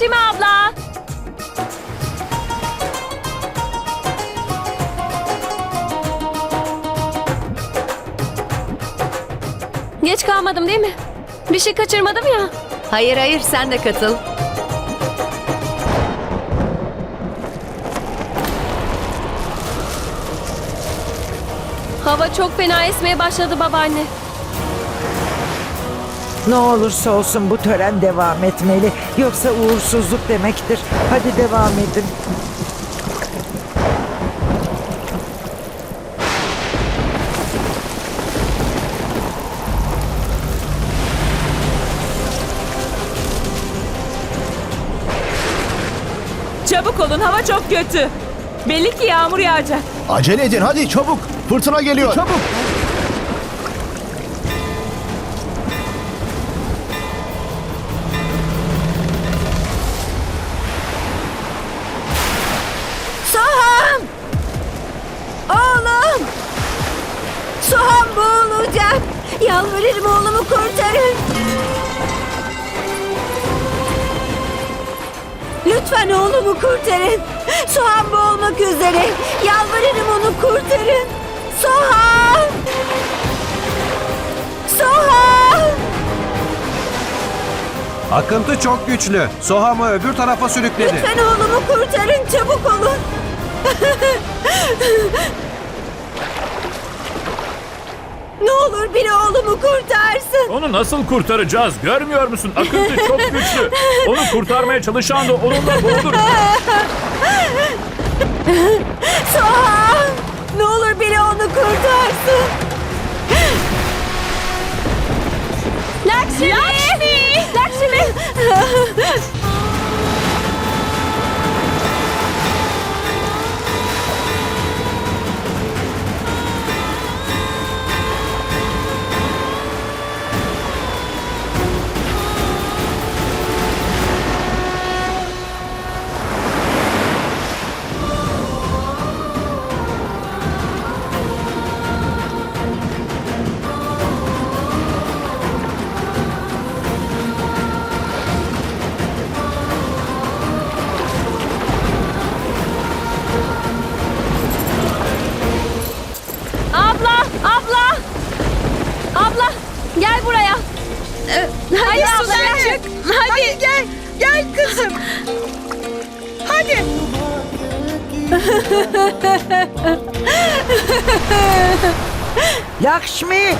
Lakşimi abla. Geç kalmadım değil mi? Bir şey kaçırmadım ya. Hayır hayır sen de katıl. Hava çok fena esmeye başladı babaanne. Ne olursa olsun bu tören devam etmeli. Yoksa uğursuzluk demektir. Hadi devam edin. Çabuk olun hava çok kötü. Belli ki yağmur yağacak. Acele edin hadi çabuk. Fırtına geliyor. Çabuk. Boğulacak. Yalvarırım oğlumu kurtarın. Lütfen oğlumu kurtarın. Soham boğulmak üzere. Yalvarırım onu kurtarın. Soham! Soham! Akıntı çok güçlü. Soham'ı öbür tarafa sürükledi. Lütfen oğlumu kurtarın. Çabuk olun. ne olur biri oğlumu kurtarsın. Onu nasıl kurtaracağız? Görmüyor musun? Akıntı çok güçlü. Onu kurtarmaya çalışan da onunla boğulur. Soğan! Ne olur biri onu kurtarsın. Lakşmi! Gel. Kızım. Hadi. Lakşmi!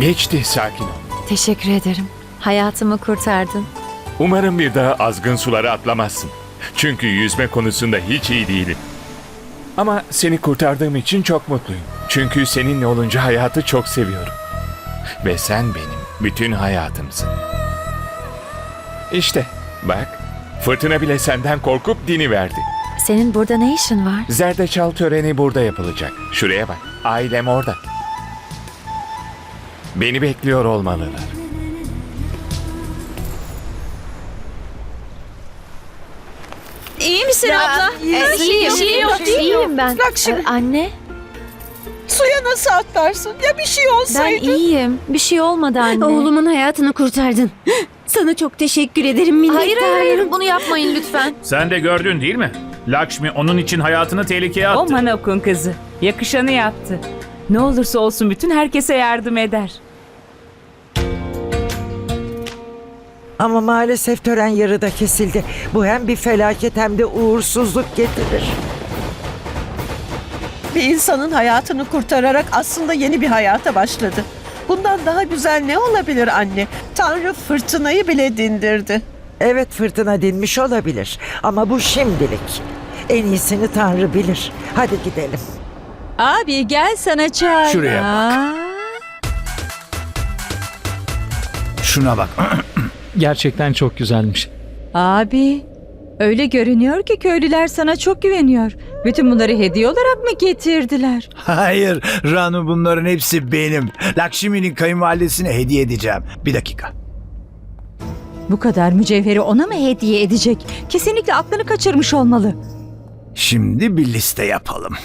Geçti sakin ol. Teşekkür ederim. Hayatımı kurtardın. Umarım bir daha azgın sulara atlamazsın. Çünkü yüzme konusunda hiç iyi değilim. Ama seni kurtardığım için çok mutluyum. Çünkü seninle olunca hayatı çok seviyorum. Ve sen benim bütün hayatımsın. İşte bak fırtına bile senden korkup dini verdi. Senin burada ne işin var? Zerdeçal töreni burada yapılacak. Şuraya bak. Ailem orada. Beni bekliyor olmalılar. İyi misin abla? Ee, iyiyim, şey yok, iyiyim ben. Lakşmi. Ee, anne, Suya nasıl atlarsın? Ya bir şey ben olsaydı? iyiyim. Bir şey olmadı anne. Oğlumun hayatını kurtardın. Sana çok teşekkür ederim minnettarım. Hayır hayır hayır bunu yapmayın lütfen. Sen de gördün değil mi? Lakşmi onun için hayatını tehlikeye attı. O Manok'un kızı. Yakışanı yaptı. Ne olursa olsun bütün herkese yardım eder. Ama maalesef tören yarıda kesildi. Bu hem bir felaket hem de uğursuzluk getirir. Bir insanın hayatını kurtararak aslında yeni bir hayata başladı. Bundan daha güzel ne olabilir anne? Tanrı fırtınayı bile dindirdi. Evet fırtına dinmiş olabilir ama bu şimdilik. En iyisini Tanrı bilir. Hadi gidelim. Abi gel sana çay. Şuraya bak. Şuna bak. Gerçekten çok güzelmiş. Abi öyle görünüyor ki köylüler sana çok güveniyor. Bütün bunları hediye olarak mı getirdiler? Hayır Ranu bunların hepsi benim. Lakşmi'nin kayınvalidesine hediye edeceğim. Bir dakika. Bu kadar mücevheri ona mı hediye edecek? Kesinlikle aklını kaçırmış olmalı. Şimdi bir liste yapalım.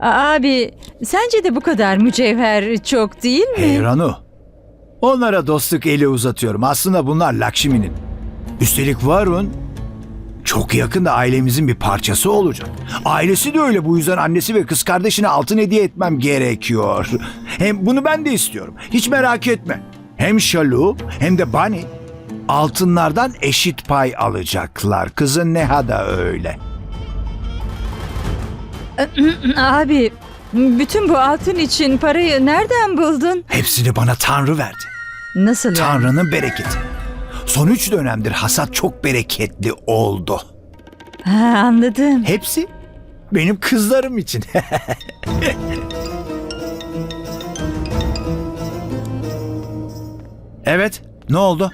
Abi sence de bu kadar mücevher çok değil mi? Hey Ranu. Onlara dostluk eli uzatıyorum. Aslında bunlar Lakşmi'nin. Üstelik Varun çok yakında ailemizin bir parçası olacak. Ailesi de öyle bu yüzden annesi ve kız kardeşine altın hediye etmem gerekiyor. Hem bunu ben de istiyorum. Hiç merak etme. Hem Şalu hem de Bani altınlardan eşit pay alacaklar. Kızın Neha da öyle. Abi bütün bu altın için parayı nereden buldun? Hepsini bana Tanrı verdi. Nasıl yani? Tanrı'nın bereketi. Son üç dönemdir hasat çok bereketli oldu. Ha, anladım. Hepsi benim kızlarım için. evet, ne oldu?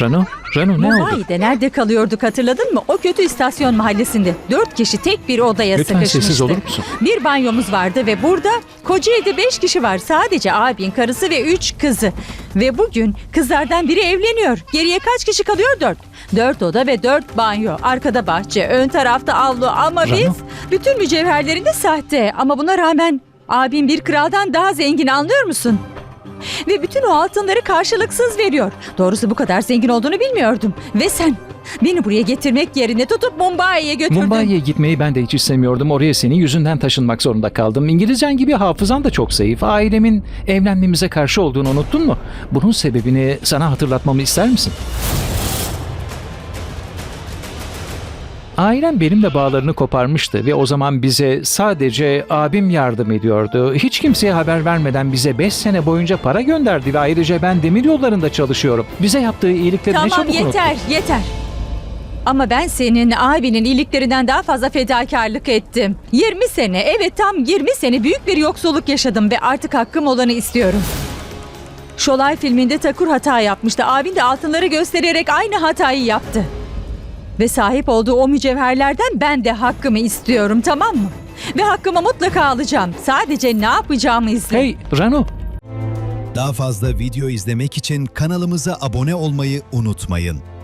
Ranu, Ranu ne oldu? Mumbai'de nerede kalıyorduk hatırladın mı? O kötü istasyon mahallesinde. Dört kişi tek bir odaya Lütfen sıkışmıştı. sessiz olur musun? Bir banyomuz vardı ve burada Kocaeli'de beş kişi var. Sadece abin, karısı ve üç kızı. Ve bugün kızlardan biri evleniyor. Geriye kaç kişi kalıyor? Dört. Dört oda ve dört banyo. Arkada bahçe, ön tarafta avlu. Ama Rano. biz bütün mücevherlerinde sahte. Ama buna rağmen abim bir kraldan daha zengin anlıyor musun? Ve bütün o altınları karşılıksız veriyor. Doğrusu bu kadar zengin olduğunu bilmiyordum. Ve sen beni buraya getirmek yerine tutup Mumbai'ye götürdün. Mumbai'ye gitmeyi ben de hiç istemiyordum. Oraya senin yüzünden taşınmak zorunda kaldım. İngilizcen gibi hafızan da çok zayıf. Ailemin evlenmemize karşı olduğunu unuttun mu? Bunun sebebini sana hatırlatmamı ister misin? Ailem benimle bağlarını koparmıştı ve o zaman bize sadece abim yardım ediyordu. Hiç kimseye haber vermeden bize 5 sene boyunca para gönderdi ve ayrıca ben demir yollarında çalışıyorum. Bize yaptığı iyilikleri ne Tamam çabuk yeter yeter. Ama ben senin abinin iyiliklerinden daha fazla fedakarlık ettim. 20 sene evet tam 20 sene büyük bir yoksulluk yaşadım ve artık hakkım olanı istiyorum. Şolay filminde Takur hata yapmıştı. Abin de altınları göstererek aynı hatayı yaptı. Ve sahip olduğu o mücevherlerden ben de hakkımı istiyorum tamam mı? Ve hakkımı mutlaka alacağım. Sadece ne yapacağımı izle. Hey Ranu Daha fazla video izlemek için kanalımıza abone olmayı unutmayın.